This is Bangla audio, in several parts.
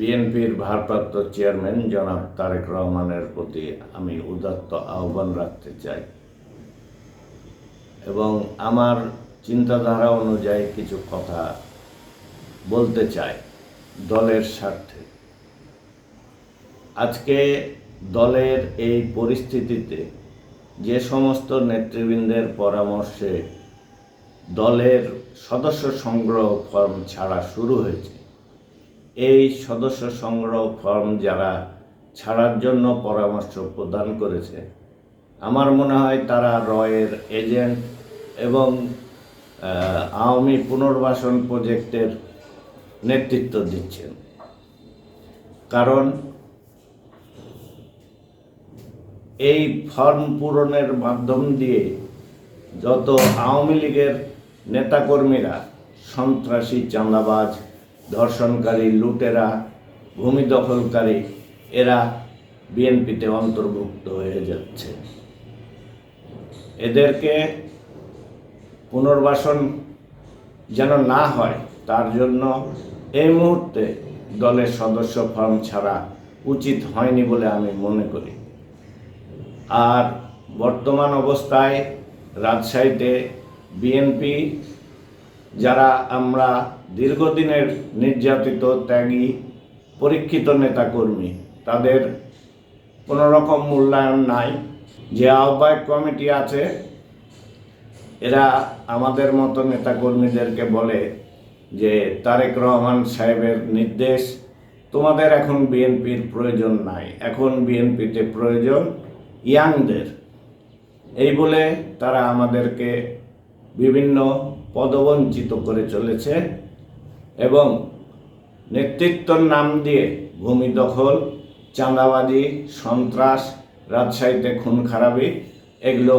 বিএনপির ভারপ্রাপ্ত চেয়ারম্যান জনাব তারেক রহমানের প্রতি আমি উদাত্ত আহ্বান রাখতে চাই এবং আমার চিন্তাধারা অনুযায়ী কিছু কথা বলতে চাই দলের স্বার্থে। আজকে দলের এই পরিস্থিতিতে যে সমস্ত নেতৃবৃন্দের পরামর্শে দলের সদস্য সংগ্রহ ফর্ম ছাড়া শুরু হয়েছে এই সদস্য সংগ্রহ ফর্ম যারা ছাড়ার জন্য পরামর্শ প্রদান করেছে, আমার মনে হয় তারা রয়ের এজেন্ট এবং আওয়ামী পুনর্বাসন প্রজেক্টের নেতৃত্ব দিচ্ছেন। কারণ, এই ফর্ম পূরণের মাধ্যম দিয়ে যত আওয়ামী লীগের নেতাকর্মীরা সন্ত্রাসী চাঁদাবাজ ধর্ষণকারী লুটেরা, ভূমি দখলকারী, এরা বিএনপিতে অন্তর্ভুক্ত হয়ে যাচ্ছে। এদেরকে পুনর্বাসন যেন না হয়, তার জন্য এই মুহূর্তে দলের সদস্য ফর্ম ছাড়া উচিত হয়নি বলে আমি মনে করি। আর বর্তমান অবস্থায় রাজশাহীতে বিএনপি যারা আমরা দীর্ঘদিনের নির্যাতিত, ত্যাগী, পরীক্ষিত নেতাকর্মী, তাদের কোনো রকম মূল্যায়ন নাই। যে আহ্বায়ক কমিটি আছে, এরা আমাদের মতো নেতাকর্মীদেরকে বলে যে, তারেক রহমান সাহেবের নির্দেশ, তোমাদের এখন বিএনপির প্রয়োজন নাই। এখন বিএনপিতে প্রয়োজন ইয়াংদের। এই বলে তারা আমাদেরকে বিভিন্ন পদবঞ্চিত করে চলেছে এবং নেতৃত্বর নাম দিয়ে ভূমি দখল, চাঁদাবাজি, সন্ত্রাস, রাজশাহীতে খুন খারাপি, এগুলো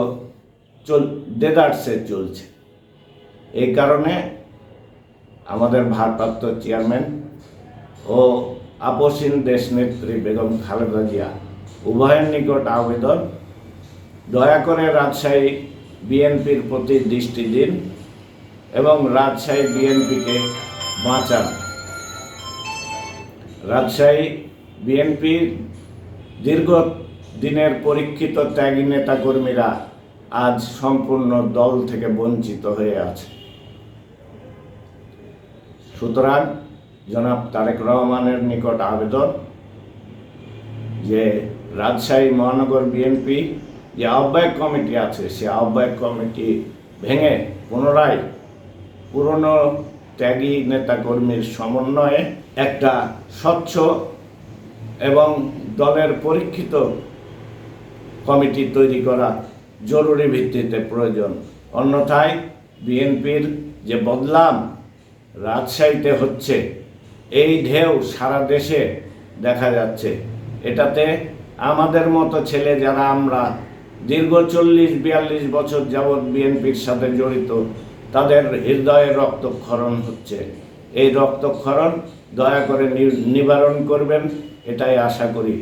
চল, দেদারসে চলছে। এই কারণে আমাদের ভারপ্রাপ্ত চেয়ারম্যান ও আপসীন দেশনেত্রী বেগম খালেদা জিয়া, উভয়ের নিকট আবেদন, দয়া করে রাজশাহী বিএনপির প্রতি দৃষ্টি দিন এবং রাজশাহী বিএনপিকে বাঁচান। রাজশাহী বিএনপির দীর্ঘ দিনের পরীক্ষিত ত্যাগী নেতাকর্মীরা আজ সম্পূর্ণ দল থেকে বঞ্চিত হয়ে আছে। সুতরাং জনাব তারেক রহমানের নিকট আবেদন যে রাজশাহী মহানগর বিএনপি যে আহ্বায়ক কমিটি আছে, সে আহ্বায়ক কমিটি ভেঙে পুনরায় পুরনো ত্যাগী নেতাকর্মীর সমন্বয়ে একটা স্বচ্ছ এবং দলের পরীক্ষিত কমিটি তৈরি করা জরুরি ভিত্তিতে প্রয়োজন। অন্যথায় বিএনপির যে বদলাম রাজশাহীতে হচ্ছে, এই ঢেউ সারা দেশে দেখা যাচ্ছে। এটাতে আমাদের মতো ছেলে যারা আমরা দীর্ঘ চল্লিশ, বিয়াল্লিশ বছর যাবৎ বিএনপির সাথে জড়িত, তাদের হৃদয়ে রক্তক্ষরণ হচ্ছে। এই রক্তক্ষরণ দয়া করে নিবারণ করবেন, এটাই আশা করি।